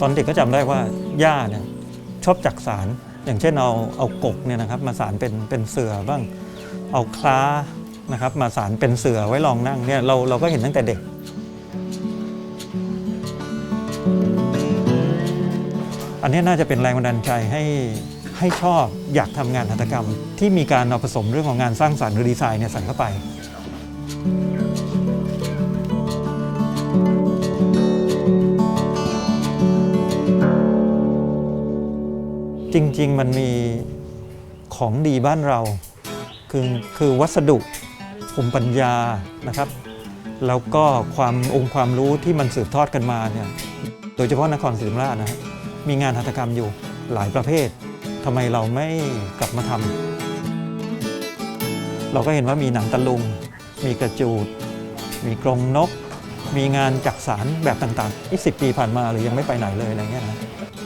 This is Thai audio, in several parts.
ตอนเด็กก็จำได้ว่าย่าเนี่ยชอบจักสารอย่างเช่นเอาเอากกเนี่ยนะครับมาสารเป็นเป็นเสือบ้าง เอาคล้านะครับมาสารเป็นเสือไว้รองนั่งเนี่ยเราเราก็เห็นตั้งแต่เด็ก อันนี้น่าจะเป็นแรงบันดาลใจให้ให้ชอบอยากทำงานหัตถกรรม ที่มีการเอาผสมเรื่องของงานสร้างสรรค์หรือดีไซน์เนี่ยใส่เข้าไป จริง ๆ มันมีของดีบ้านเรา คือคือวัสดุภูมิปัญญานะครับ แล้วก็ความองค์ความรู้ที่มันสืบทอดกันมาเนี่ยโดยเฉพาะนครศรีธรรมราชนะะมีงานหัตถกรรมอยู่หลายประเภททำไมเราไม่กลับมาทำเราก็เห็นว่ามีหนังตะลุง มีกระจูด มีกรงนก มีงานจักสารแบบต่างๆอีกสิปีผ่านมาหรือยังไม่ไปไหนเลยอะไรเงี้ยนะ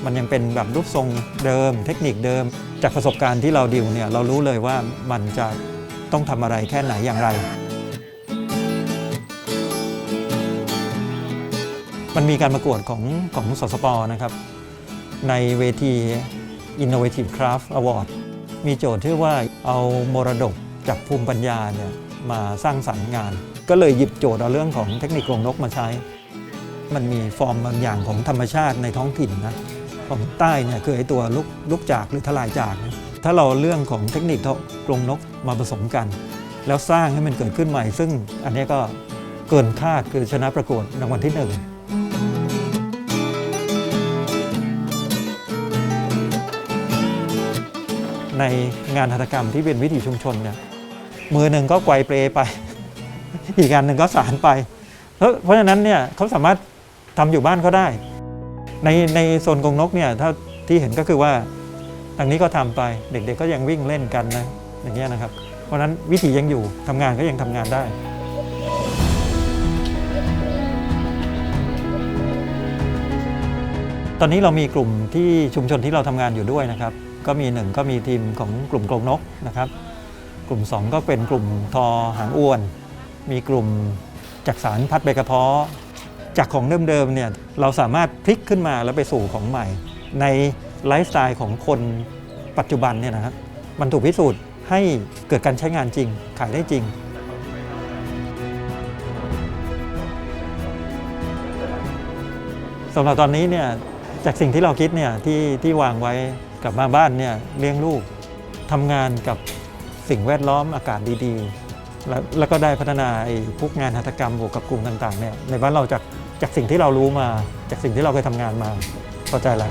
มันยังเป็นแบบรูปทรงเดิม เทคนิคเดิม จากประสบการณ์ที่เราดิวเนี่ยเรารู้เลยว่ามันจะต้องทำอะไรแค่ไหนอย่างไร มันมีการประกวดของของสสปนะครับ ในเวที Innovative Craft Award มีโจทย์ที่ว่าเอามรดกจากภูมิปัญญาเนี่ย มาสร้างสรรค์งาน ก็เลยหยิบโจทย์เอาเรื่องของเทคนิคกรงนกมาใช้ มันมีฟอร์มบางอย่างของธรรมชาติในท้องถิ่นนะของใต้เนี่ยคือไอตัวลูกลูกจากหรือทลายจากนะถ้าเราเอาเรื่องของเทคนิคกรงนกมาผสมกัน แล้วสร้างให้มันเกิดขึ้นใหม่ ซึ่งอันนี้ก็เกินคาดคือชนะประกวดรางวัลที่หนึ่งในงานหัตถกรรมที่เป็นวิถีชุมชนเนี่ย มือหนึ่งก็ไกวเปลไป อีกอันหนึ่งก็สารไป เพราะเพราะฉะนั้นเนี่ยเขาสามารถทำอยู่บ้านก็ได้ ในในโซนกรงนกเนี่ยถ้าที่เห็นก็คือว่าทางนี้ก็ทำไปเด็กๆก็ยังวิ่งเล่นกันนะอย่างเงี้ยนะครับ เพราะฉะนั้นวิถียังอยู่ทำงานก็ยังทำงานได้ตอนนี้เรามีกลุ่มที่ชุมชนที่เราทำงานอยู่ด้วยนะครับ ก็มีหนึ่งก็มีทีมของกลุ่มกรงนกนะครับ ลุ่ม 2 ก็เป็นกลุ่มทอหางอ้วน มีกลุ่มจักสารพัดใบกระเพาะ จากของเดิมๆเนี่ยเราสามารถพลิกขึ้นมาแล้วไปสู่ของใหม่ ในไลฟ์สไตล์ของคนปัจจุบันเนี่ยนะครับมันถูกพิสูจน์ให้เกิดการใช้งานจริง ขายได้จริงสำหรับตอนนี้เนี่ยจากสิ่งที่เราคิดเนี่ยที่ที่วางไว้กลับมาบ้านเนี่ยเลี้ยงลูกทำงานกับ สิ่งแวดล้อมอากาศดีๆ แล้วแล้วก็ได้พัฒนาไอ้พวกงานหัตถกรรมบวกกับกลุ่มต่างๆเนี่ยในบ้านเราจากจากสิ่งที่เรารู้มาจากสิ่งที่เราเคยทำงานมาเข้าใจแล้ว